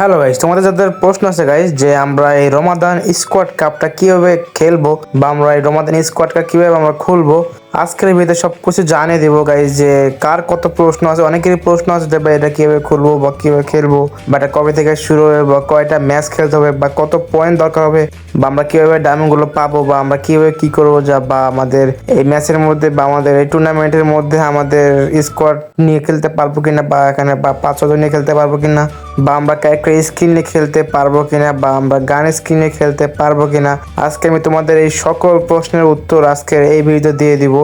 Hello guys তোমাদের যাদের প্রশ্ন আছে গাইজ যে আমরা এই রমাদান স্কোয়াড কাপটা কীভাবে খেলব বা আমরা এই রমাদান স্কোয়াড কাপ কীভাবে আমরা খুলবো আজকের ভিডিওতে সব কিছু জানিয়ে দিব গাইস যে কার কত প্রশ্ন আছে। অনেকেরই প্রশ্ন আছে ভাই, এটা কীভাবে খুলবো বা কীভাবে খেলব? বা এটা কবে থেকে শুরু হবে বা কয়টা ম্যাচ খেলতে হবে বা কত পয়েন্ট দরকার হবে? বা আমরা কীভাবে ডায়মন্ডগুলো পাবো বা আমরা কীভাবে কি করব যা বা আমাদের এই ম্যাচের মধ্যে বা আমাদের এই টুর্নামেন্টের মধ্যে আমাদের স্কোয়াড নিয়ে খেলতে পারব কিনা বা এখানে বা পাঁচ ছজন নিয়ে খেলতে পারব কিনা? বা আমরা ক্যারেক্টার স্কিন নিয়ে খেলতে পারব কিনা? বা আমরা গান স্কিন নিয়ে খেলতে পারব কিনা? আজকে আমি তোমাদের এই সকল প্রশ্নের উত্তর আজকের এই ভিডিও দিয়ে দিব।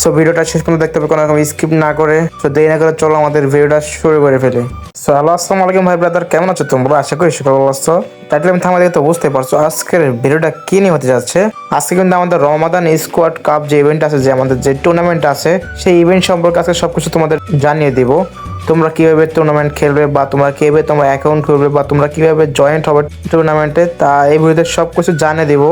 সো ভিডিওটা শেষ পর্যন্ত দেখতে হবে, কোনো রকম স্কিপ না করে। সো দেরি না করে চলো আমাদের ভিডিওটা শুরু করে ফেলি। সো হ্যালো আসসালামু আলাইকুম ভাই ব্রাদার কেমন আছো তোমরা? আশা করি সকল আসছো টাইটেল আমি থামা দেখে তো বুঝতে পারছ, আজকের ভিডিওটা কি নিয়ে হতে যাচ্ছে? আজকে কিন্তু আমাদের রমাদান স্কোয়াড কাপ যে ইভেন্ট আছে, যে আমাদের যে টুর্নামেন্ট আছে, সেই ইভেন্ট সম্পর্কে আজকে সবকিছু তোমাদের জানিয়ে দিব। তোমরা কীভাবে টুর্নামেন্ট খেলবে বা তোমরা কীভাবে তোমার অ্যাকাউন্ট করবে বা তোমরা কীভাবে জয়েন্ট হবে টুর্নামেন্টে তা এই ভিডিওতে সব কিছু জানিয়ে দিব।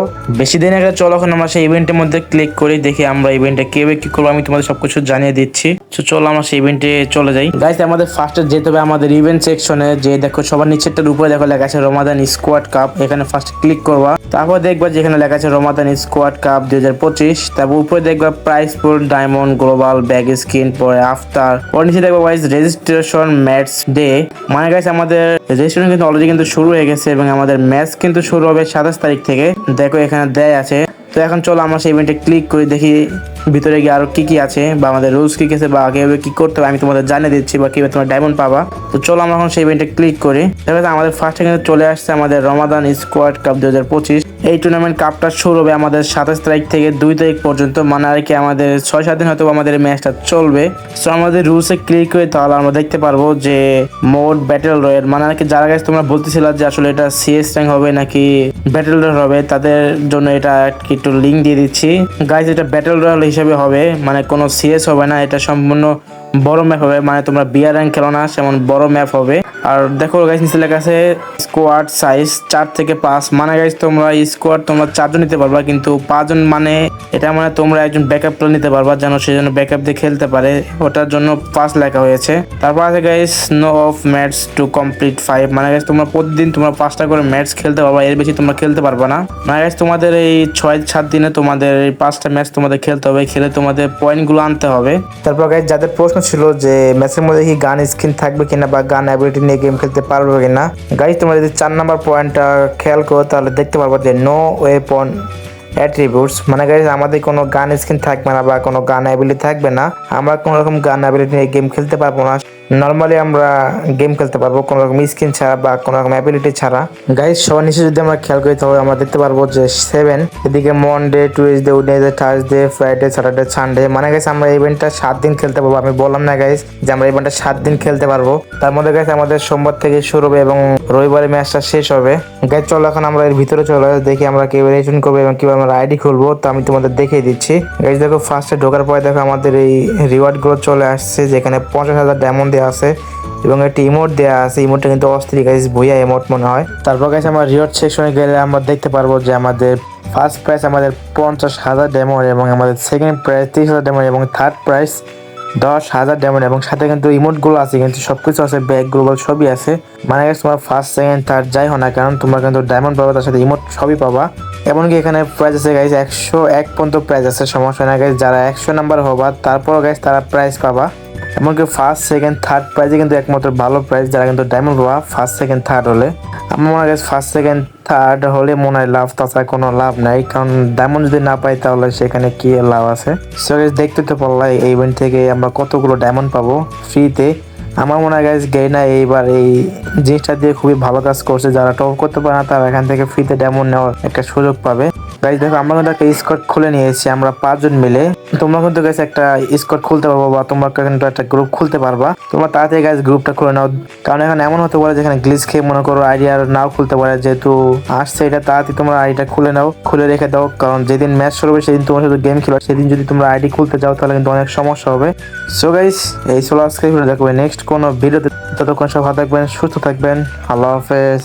বেশি দিন আগে চলো এখন আমরা সেই ইভেন্টের মধ্যে ক্লিক করি, দেখি আমরা ইভেন্টে কীভাবে কি করব, আমি তোমাদের সবকিছু জানিয়ে দিচ্ছি। তো চলো আমরা সেই ইভেন্টে চলে যাই। গাইস আমাদের ফার্স্টে যেতে হবে আমাদের ইভেন্ট সেকশনে যে দেখো সবার নিচেরটার উপরে দেখো লেখা আছে রমাদান স্কোয়াড কাপ এখানে ফার্স্ট ক্লিক করবা। তারপর দেখবা যেখানে লেখা আছে রমাদান স্কোয়াড কাপ দুই হাজার পঁচিশ। তারপর উপরে দেখবা price pool diamond global bag skin পরে আফতার পরে নিচে দেখবা ওয়াইজ রেজিস্ট্রেশন ম্যাচ ডে মানে গাইস আমাদের রেজিস্ট্রেশন কিন্তু অলরেডি কিন্তু শুরু হয়ে গেছে এবং আমাদের ম্যাচ কিন্তু শুরু হবে সাতাশ তারিখ থেকে। দেখো এখানে দেয় আছে। তো এখন চলো আমার সেই ইভেন্টে ক্লিক করে, দেখি ভিতরে গিয়ে আরও কি কি আছে, বা আমাদের রুলস কি কি আছে, বা কীভাবে কি করতে হবে, আমি তোমাদের জানিয়ে দিচ্ছি, বা কীভাবে তোমার ডায়মন্ড পাবা। তো চলো আমরা এখন সেই ইভেন্টে ক্লিক করি। তারপরে আমাদের ফার্স্ট কিন্তু চলে আসছে আমাদের রমাদান স্কোয়াড কাপ দু হাজার পঁচিশ। এই টুর্নামেন্ট কাপটা শুরু হবে আমাদের সাতাশ তারিখ থেকে দুই তারিখ পর্যন্ত। মানে আর কি আমাদের ছয়, সাত দিন হয়তো আমাদের ম্যাচটা চলবে। সো আমাদের রুলসে ক্লিক করে তাহলে আমরা দেখতে পারব যে মোড ব্যাটেল রয়েল মানে আর কি যারা গাছ তোমরা বলতেছিল যে আসলে এটা সিএস র্যাঙ্ক হবে নাকি ব্যাটেল রয়্যাল হবে, তাদের জন্য এটা একটু লিঙ্ক দিয়ে দিচ্ছি। গাইজ এটা ব্যাটেল রয়্যাল হিসেবে হবে মানে কোনো সিএস হবে না, এটা সম্পূর্ণ বড় ম্যাপ হবে মানে তোমরা বিয়ার র্যাঙ্ক খেলো না, সেমন বড় ম্যাপ হবে। আর দেখো গাইস নিচে লেখা আছে স্কোয়াড সাইজ চার থেকে পাঁচ। মানে গাইস তোমরা স্কোয়াড তোমরা চারজন নিতে পারবা, কিন্তু পাঁচজন মানে এটা মানে তোমরা একজন ব্যাকআপ প্লেয়ার নিতে পারবা, যেন সেই জন্য ব্যাকআপ দিয়ে খেলতে পারে। ওটার জন্য পাঁচ লেখা হয়েছে। তারপর আছে guys no of match to complete five মানে গাইজ তোমরা প্রতিদিন তোমরা পাঁচটা করে ম্যাচ খেলতে পারবা, এর বেশি তোমরা খেলতে পারবা না। মানে গাইজ তোমাদের এই ছয় সাত দিনে তোমাদের এই পাঁচটা ম্যাচ তোমাদের খেলতে হবে, খেলে তোমাদের পয়েন্টগুলো আনতে হবে। তারপর গাইস যাদের প্রশ্ন ছিল যে ম্যাচের মধ্যে কি গান স্ক্রিন থাকবে কিনা বা গান অ্যাবিলিটি নিয়ে গেম খেলতে পারবে কিনা। গাইজ তোমরা যদি চার নাম্বার পয়েন্টটা খেয়াল করো, তাহলে দেখতে পারব যে নো ওয়েপন অ্যাট্রিবিউটস মানে গাইজ আমাদের কোনো গান স্কিন থাকবে না বা কোনো গান অ্যাবিলিটি থাকবে না। আমরা কোনো রকম গান অ্যাবিলিটি নিয়ে গেম খেলতে পারব না। নর্মালি আমরা গেম খেলতে পারব কোনো রকম স্কিন ছাড়া বা কোনো রকম অ্যাবিলিটি ছাড়া। গাইজ সবার নিচে যদি আমরা খেয়াল করি, তাহলে আমরা দেখতে পারব যে সেভেন এদিকে Monday Tuesday Wednesday Thursday Friday Saturday Sunday মানে গাইজ আমরা ইভেন্টটা সাত দিন খেলতে পারব। আমি বললাম না গাইজ যে আমরা ইভেন্টটা সাত দিন খেলতে পারব। তার মধ্যে গাইজ আমাদের সোমবার থেকে শুরু হবে এবং রবিবারে ম্যাচটা শেষ হবে। গাইজ চলো এখন আমরা এর ভিতরে চলে দেখি আমরা কীভাবে রেশন করব এবং কীভাবে আমরা আইডি খুলবো, তো আমি তোমাদের দেখিয়ে দিচ্ছি। গাইজ দেখো ফার্স্টে ঢোকার পরে দেখো আমাদের এই রিওয়ার্ডগুলো চলে আসছে, যেখানে পঞ্চাশ হাজার ডায়মন্ড দেওয়া আছে এবং একটি ইমোট দেওয়া আছে। ইমোটটা কিন্তু অস্থির গাইজ ভুইয়া ইমোট মনে হয়। তারপর গাইজ আমার রিওয়ার্ড সেকশনে গেলে আমরা দেখতে পারব যে আমাদের ফার্স্ট প্রাইস আমাদের পঞ্চাশ হাজার ডেমন এবং আমাদের সেকেন্ড প্রাইস তিরিশ হাজার ডেমন এবং থার্ড প্রাইস দশ হাজার ডেমন এবং সাথে কিন্তু ইমোটগুলো আছে, কিন্তু সবকিছু আছে ব্যাগ গ্লোবাল সবই আছে। মানে গেছে তোমার ফার্স্ট সেকেন্ড থার্ড যাই হয় না কারণ তোমরা কিন্তু ডায়মন্ড পাবা, তার সাথে ইমোট সবই পাবা। এমনকি এখানে প্রাইস আছে গাইজ একশো এক পর্যন্ত প্রাইস আছে, সমস্যা না গাইজ যারা একশো নাম্বার হবা, তারপরও গাইজ তারা প্রাইস পাবা। এমনকি ফার্স্ট সেকেন্ড থার্ড প্রাইজে কিন্তু একমাত্র ভালো প্রাইস যারা কিন্তু ডায়মন্ড পাবা ফার্স্ট সেকেন্ড থার্ড হলে। আমার মনে হয় ফার্স্ট সেকেন্ড থার্ড হলে মনে হয় লাভ, তাছাড়া কোনো লাভ নাই, কারণ ডায়মন্ড যদি না পাই তাহলে সেখানে কি লাভ আছে? সো দেখতে তো পারলাই, এই ইভেন্ট থেকে আমরা কতগুলো ডায়মন্ড পাবো ফ্রিতে আমার মনে হয় গাইজ গেইনা এইবার এই জিনিসটা দিয়ে খুবই ভালো কাজ করছে। যারা টপ করতে পারে না, তারা এখান থেকে ফ্রিতে ডেমন নেওয়ার একটা সুযোগ পাবে। গাইজ দেখো, আমরা কিন্তু একটা স্কট খুলে নিয়েছি, আমরা পাঁচজন মিলে। তোমরা কিন্তু গাইজ একটা স্কট খুলতে পারব বা তোমরা কিন্তু একটা গ্রুপ খুলতে পারবা। তোমরা তাড়াতাড়ি গাইজ গ্রুপটা খুলে নাও। কারণ এখন এমন হতে পারে যেখানে গ্লিচ খেয়ে মনে করো আইডিয়া নাও খুলতে পারে, যেহেতু আসছে এটা, তাড়াতাড়ি তোমরা আইডিটা খুলে নাও, খুলে রেখে দাও। কারণ যেদিন ম্যাচ শুরু হবে সেদিন তোমার শুধু গেম খেলো সেদিন যদি তোমরা আইডি খুলতে যাও, তাহলে কিন্তু অনেক সমস্যা হবে। সো গাইজ এই ছিল আজকে ভিডিও দেখবে নেক্সট কোনো ভিডিওতে ততক্ষণ সব ভালো থাকবেন, সুস্থ থাকবেন। আল্লাহ হাফেজ।